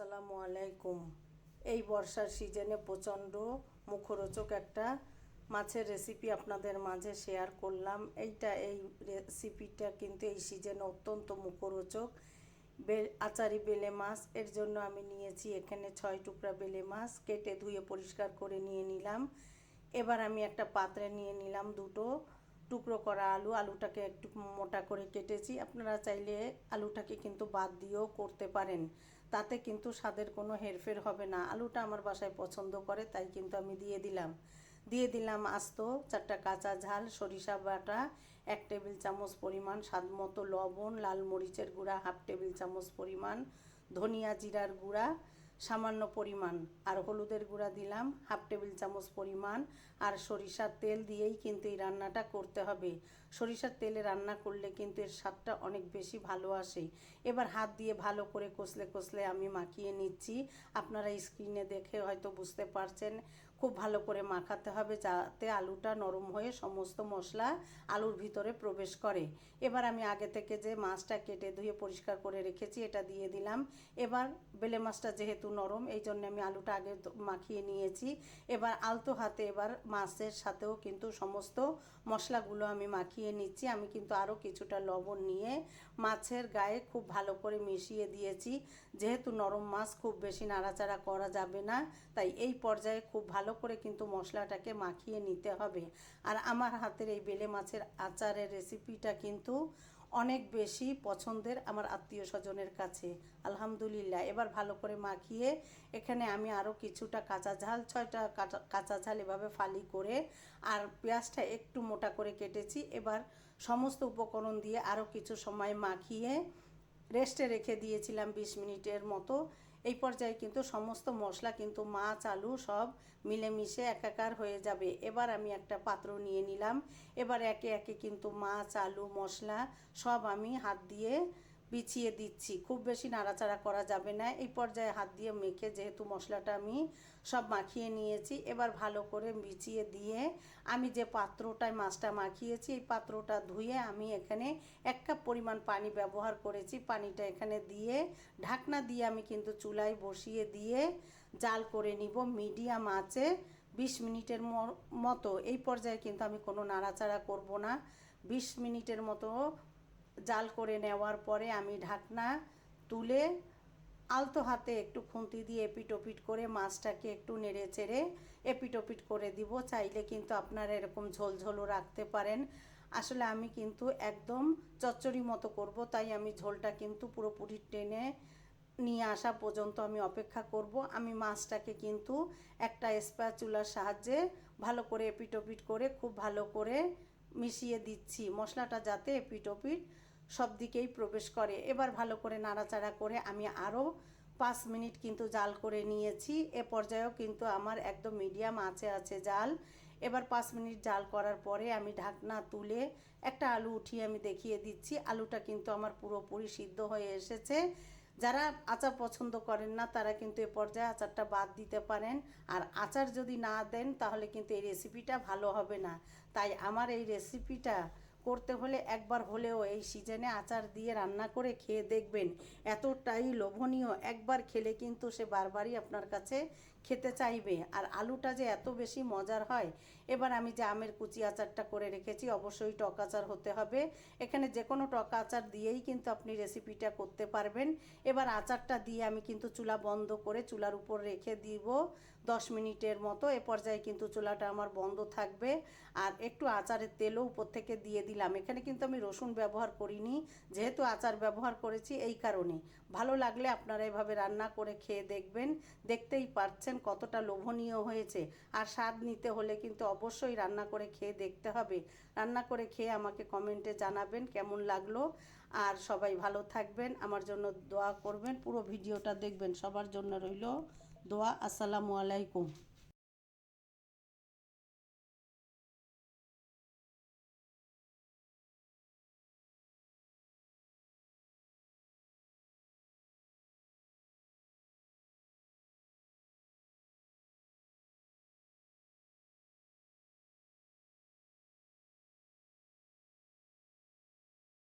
আলাইকুম। এই বর্ষার সিজনে প্রচণ্ড মুখরোচক একটা মাছের রেসিপি আপনাদের মাঝে শেয়ার করলাম। এইটা, এই রেসিপিটা কিন্তু এই সিজনে অত্যন্ত মুখরোচক। বে, আচারি বেলে মাছ, এর জন্য আমি নিয়েছি এখানে ছয় টুকরা বেলে মাছ, কেটে ধুয়ে পরিষ্কার করে নিয়ে নিলাম। এবার আমি একটা পাত্রে নিয়ে নিলাম দুটো। টুকরো করা আলু, আলুটাকে একটু মোটা করে কেটেছি। আপনারা চাইলে আলুটাকে কিন্তু বাদ দিয়েও করতে পারেন। তাতে কিন্তু স্বাদের কোনো হেরফের হবে না। আলুটা আমার বাসায় পছন্দ করে, তাই কিন্তু আমি দিয়ে দিলাম। দিয়ে দিলাম আস্ত চারটা কাঁচা ঝাল, সরিষা বাটা, এক টেবিল চামচ পরিমাণ স্বাদ মতো লবণ, লাল মরিচের গুঁড়া, হাফ টেবিল চামচ পরিমাণ ধনিয়া জিরার গুঁড়া সামান্য পরিমাণ। আর হলুদের গুঁড়া দিলাম, হাফ টেবিল চামচ পরিমাণ, আর সরিষার তেল দিয়েই কিন্তু এই রান্নাটা করতে হবে। সরিষার তেলে রান্না করলে কিন্তু এর স্বাদটা অনেক বেশি ভালো আসে। এবার হাত দিয়ে ভালো করে কষলে কষলে আমি মাখিয়ে নিচ্ছি। আপনারা স্ক্রিনে দেখে হয়তো বুঝতে পারছেন খুব ভালো করে মাখাতে হবে যাতে আলুটা নরম হয়ে সমস্ত মশলা আলুর ভিতরে প্রবেশ করে। এবার আমি আগে থেকে যে মাছটা কেটে ধুয়ে পরিষ্কার করে রেখেছি, এটা দিয়ে দিলাম। এবার বেলে মাছটা যেহেতু নরম, এই জন্য আমি আলুটা আগে মাখিয়ে নিয়েছি। এবার আলতো হাতে এবার মাছের সাথেও কিন্তু সমস্ত মশলাগুলো আমি মাখিয়ে নিচ্ছি। আমি কিন্তু আরও কিছুটা লবণ নিয়ে মাছের গায়ে খুব ভালো করে মিশিয়ে দিয়েছি। যেহেতু নরম মাছ, খুব বেশি নাড়াচাড়া করা যাবে না, তাই এই পর্যায়ে খুব ভালো করে কিন্তু মশলাটাকে মাখিয়ে নিতে হবে। আর আমার হাতের এই বেলে মাছের আচারের রেসিপিটা কিন্তু অনেক বেশি পছন্দের আমার আত্মীয় স্বজনের কাছে। আলহামদুলিল্লাহ, এবার ভালো করে মাখিয়ে এখানে আমি আরও কিছুটা কাঁচা ঝাল, ছয়টা কাঁচা ঝাল এভাবে ফালি করে আর পেঁয়াজটা একটু মোটা করে কেটেছি। এবার সমস্ত উপকরণ দিয়ে আরও কিছু সময় মাখিয়ে রেস্টে রেখে দিয়েছিলাম বিশ মিনিটের মতো। এই পর্যায়ে কিন্তু সমস্ত মশলা কিন্তু মাছ, আলু সব মিলেমিশে একাকার হয়ে যাবে। এবার আমি একটা পাত্র নিয়ে নিলাম। এবার একে একে কিন্তু মাছ, আলু, মশলা সব আমি হাত দিয়ে বিছিয়ে দিচ্ছি। খুব বেশি নাড়াচাড়া করা যাবে না। এই পর্যায়ে হাত দিয়ে মেখে যেহেতু মশলাটা আমি সব মাখিয়ে নিয়েছি, এবার ভালো করে বিছিয়ে দিয়ে আমি যে পাত্রটায় মাছটা মাখিয়েছি, এই পাত্রটা ধুয়ে আমি এখানে এক কাপ পরিমাণ পানি ব্যবহার করেছি। পানিটা এখানে দিয়ে, ঢাকনা দিয়ে আমি কিন্তু চুলায় বসিয়ে দিয়ে জাল করে নিব মিডিয়াম আঁচে বিশ মিনিটের মতো। এই পর্যায়ে কিন্তু আমি কোনো নাড়াচাড়া করব না। বিশ মিনিটের মতো জাল করে নেওয়ার পরে আমি ঢাকনা তুলে আলতো হাতে একটু খুন্তি দিয়ে এপিটোপিট করে মাছটাকে একটু নেড়ে চেড়ে এপিটোপিট করে দিব। চাইলে কিন্তু আপনারা এরকম ঝোলঝোলও রাখতে পারেন। আসলে আমি কিন্তু একদম চচ্চড়ি মতো করব, তাই আমি ঝোলটা কিন্তু পুরোপুরি টেনে নিয়ে আসা পর্যন্ত আমি অপেক্ষা করব। আমি মাছটাকে কিন্তু একটা স্প্যাচুলার সাহায্যে ভালো করে এপিটোপিট করে খুব ভালো করে মিশিয়ে দিচ্ছি। মশলাটা যাতে এপিটোপিট সব দিকেই প্রবেশ করে। এবার ভালো করে নাড়াচাড়া করে আমি আরও পাঁচ মিনিট কিন্তু জাল করে নিয়েছি। এ পর্যায়েও কিন্তু আমার একদম মিডিয়াম আছে আছে জাল। এবার পাঁচ মিনিট জাল করার পরে আমি ঢাকনা তুলে একটা আলু উঠিয়ে আমি দেখিয়ে দিচ্ছি। আলুটা কিন্তু আমার পুরোপুরি সিদ্ধ হয়ে এসেছে। যারা আচার পছন্দ করেন না, তারা কিন্তু এ পর্যায়ে আচারটা বাদ দিতে পারেন। আর আচার যদি না দেন, তাহলে কিন্তু এই রেসিপিটা ভালো হবে না। তাই আমার এই রেসিপিটা করতে হলে একবার হলেও এই সিজনে আচার দিয়ে রান্না করে খেয়ে দেখবেন। এতটাই লোভনীয়। একবার খেলে কিন্তু সে বারবারই আপনার কাছে খেতে চাইবে আর আলুটা যে এত বেশি মজার হয়, এবার আমি যে আমের কুচি আচারটা করে রেখেছি, অবশ্যই টক আচার হতে হবে। এখানে যে কোনো টক আচার দিয়েই কিন্তু আপনি রেসিপিটা করতে পারবেন। এবার আচারটা দিয়ে আমি কিন্তু চুলা বন্ধ করে চুলার উপর রেখে দিব দশ মিনিটের মতো। এ পর্যায়ে কিন্তু চুলাটা আমার বন্ধ থাকবে। আর একটু আচারের তেলও উপর থেকে দিয়ে দিলাম। এখানে কিন্তু আমি রসুন ব্যবহার করিনি, যেহেতু আচার ব্যবহার করেছি এই কারণে। ভালো লাগলে আপনারা এভাবে রান্না করে খেয়ে দেখবেন, দেখতেই পারছেন। কতটা লোভনীয় হয়েছে। আর স্বাদ নিতে হলে কিন্তু অবশ্যই রান্না করে খেয়ে দেখতে হবে। রান্না করে খেয়ে আমাকে কমেন্টে জানাবেন কেমন লাগল। আর সবাই ভালো থাকবেন, আমার জন্য দোয়া করবেন, পুরো ভিডিওটা দেখবেন। সবার জন্য রইল দোয়া, আসসালামু আলাইকুম।